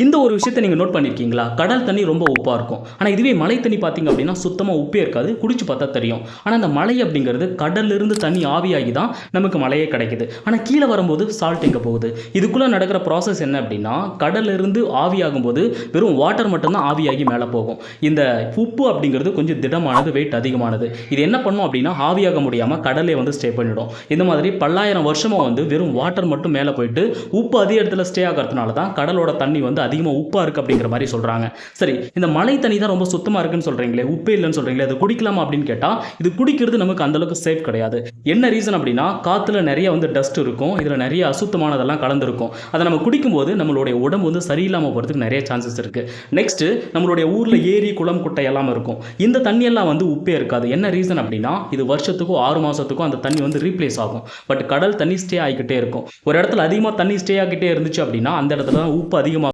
இந்த ஒரு விஷயத்தை நீங்கள் நோட் பண்ணியிருக்கீங்களா கடல் தண்ணி ரொம்ப உப்பாக இருக்கும். ஆனால் இதுவே மழை தண்ணி பார்த்தீங்க அப்படின்னா சுத்தமாக உப்பே இருக்காது குடிச்சு பார்த்தா தெரியும். ஆனால் அந்த மழை அப்படிங்கிறது கடல்லிருந்து தண்ணி ஆவியாகி தான் நமக்கு மழையே கிடைக்குது. ஆனால் கீழே வரும்போது சால்ட் எங்கே போகுது? இதுக்குள்ளே நடக்கிற ப்ராசஸ் என்ன அப்படின்னா கடல்லிருந்து ஆவியாகும்போது வெறும் வாட்டர் மட்டும்தான் ஆவியாகி மேலே போகும். இந்த உப்பு அப்படிங்கிறது கொஞ்சம் திடமானது வெயிட் அதிகமானது. இது என்ன பண்ணும் அப்படின்னா ஆவியாக முடியாமல் கடலே வந்து ஸ்டே பண்ணிடும். இந்த மாதிரி பல்லாயிரம் வருஷமாக வந்து வெறும் வாட்டர் மட்டும் மேலே போயிட்டு உப்பு அதே இடத்துல ஸ்டே ஆகிறதுனால தான் கடலோட தண்ணி வந்து அதிகமாக உப்பாக இருக்குது அப்படிங்கிற மாதிரி சொல்கிறாங்க சரி இந்த மலை தண்ணி தான் ரொம்ப சுத்தமாக இருக்குன்னு சொல்கிறீங்களே உப்பே இல்லைன்னு சொல்கிறீங்களே அது குடிக்கலாமா அப்படின்னு கேட்டால் இது குடிக்கிறது நமக்கு அந்தளவுக்கு சேஃப் கிடையாது. என்ன ரீசன் அப்படின்னா காற்றுல நிறைய வந்து டஸ்ட் இருக்கும் இதில் நிறைய அசுத்தமானதெல்லாம் கலந்துருக்கும். அதை நம்ம குடிக்கும்போது நம்மளுடைய உடம்பு வந்து சரியில்லாமல் போகிறதுக்கு நிறைய சான்சஸ் இருக்குது நெக்ஸ்ட்டு நம்மளுடைய ஊரில் ஏரி குளம் குட்டை எல்லாம் இருக்கும். இந்த தண்ணியெல்லாம் வந்து உப்பே இருக்காது. என்ன ரீசன் அப்படின்னா இது வருஷத்துக்கும் ஆறு மாதத்துக்கும் அந்த தண்ணி வந்து ரீப்ளேஸ் ஆகும். பட் கடல் தண்ணி ஸ்டே ஆகிக்கிட்டே இருக்கும். ஒரு இடத்துல அதிகமாக தண்ணி ஸ்டே ஆகிக்கிட்டே இருந்துச்சு அப்படின்னா அந்த இடத்துல தான் உப்பு அதிகமாக